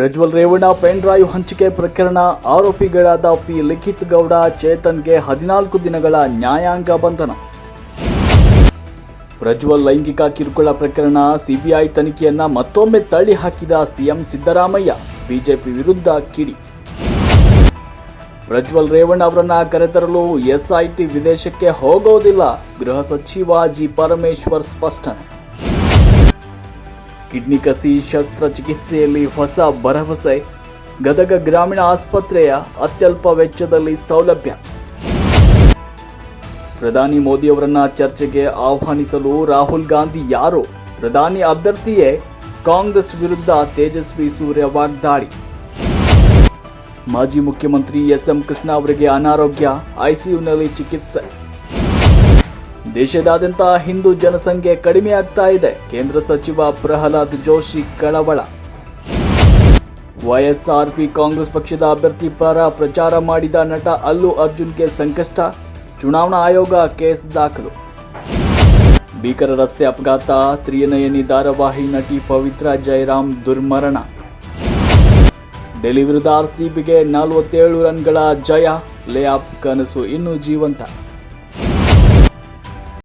Prajwal Revanna, pen ಹಂಚಿಕೆ ಪ್ರಕರಣ, ಆರೋಪಿಗಳಾದ P. ಲಿಖಿತ್ ಗೌಡ, ಚೇತನ್ಗೆ ಹದಿನಾಲ್ಕು ದಿನಗಳ ನ್ಯಾಯಾಂಗ ಬಂಧನ. ಪ್ರಜ್ವಲ್ ಲೈಂಗಿಕ ಕಿರುಕುಳ ಪ್ರಕರಣ, ಸಿಬಿಐ ತನಿಖೆಯನ್ನ ಮತ್ತೊಮ್ಮೆ ತಳ್ಳಿ ಹಾಕಿದ ಸಿಎಂ ಸಿದ್ದರಾಮಯ್ಯ, ಬಿಜೆಪಿ ವಿರುದ್ಧ ಕಿಡಿ. ಪ್ರಜ್ವಲ್ ರೇವಣ್ಣ ಅವರನ್ನ ಕರೆತರಲು ಎಸ್ಐಟಿ ವಿದೇಶಕ್ಕೆ ಹೋಗೋದಿಲ್ಲ, ಗೃಹ ಸಚಿವ ಜಿ. ಪರಮೇಶ್ವರ್ ಸ್ಪಷ್ಟನೆ. ಕಿಡ್ನಿ ಕಸಿ, ಶಸ್ತ್ರಚಿಕಿತ್ಸೆಯಲ್ಲಿ ಹೊಸ ಭರವಸೆ. ಗದಗ ಗ್ರಾಮೀಣ ಆಸ್ಪತ್ರೆಯ ಅತ್ಯಲ್ಪ ವೆಚ್ಚದಲ್ಲಿ ಸೌಲಭ್ಯ. ಪ್ರಧಾನಿ ಮೋದಿಯವರನ್ನ ಚರ್ಚೆಗೆ ಆಹ್ವಾನಿಸಲು ರಾಹುಲ್ ಗಾಂಧಿ ಯಾರು? ಪ್ರಧಾನಿ ಅಭ್ಯರ್ಥಿಯೇ ಕಾಂಗ್ರೆಸ್ ವಿರುದ್ಧ ತೇಜಸ್ವಿ ಸೂರ್ಯ ವಾಗ್ದಾಳಿ. ಮಾಜಿ ಮುಖ್ಯಮಂತ್ರಿ ಎಸ್ಎಂ ಕೃಷ್ಣ ಅವರಿಗೆ ಅನಾರೋಗ್ಯ, ಐಸಿಯುನಲ್ಲಿ ಚಿಕಿತ್ಸೆ. ದೇಶದಾದ್ಯಂತ ಹಿಂದೂ ಜನಸಂಖ್ಯೆ ಕಡಿಮೆಯಾಗ್ತಾ ಇದೆ. ಕೇಂದ್ರ ಸಚಿವ ಪ್ರಹ್ಲಾದ್ ಜೋಶಿ ಕಳವಳ. ವೈಎಸ್ಆರ್ಪಿ ಕಾಂಗ್ರೆಸ್ ಪಕ್ಷದ ಅಭ್ಯರ್ಥಿ ಪರ ಪ್ರಚಾರ ಮಾಡಿದ ನಟ ಅಲ್ಲು ಅರ್ಜುನ್ಗೆ ಸಂಕಷ್ಟ. ಚುನಾವಣಾ ಆಯೋಗ ಕೇಸ್ ದಾಖಲು. ಭೀಕರ ರಸ್ತೆ ಅಪಘಾತ ತ್ರಿಯನಯನಿ ಧಾರಾವಾಹಿ ನಟಿ ಪವಿತ್ರ ಜಯರಾಮ್ ದುರ್ಮರಣ. ಡೆಲ್ಲಿ ವಿರುದ್ಧ ಆರ್ಸಿಬಿಗೆ ನಲವತ್ತೇಳು ರನ್ಗಳ ಜಯ ಲೇಆಫ್ ಕನಸು ಇನ್ನೂ ಜೀವಂತ.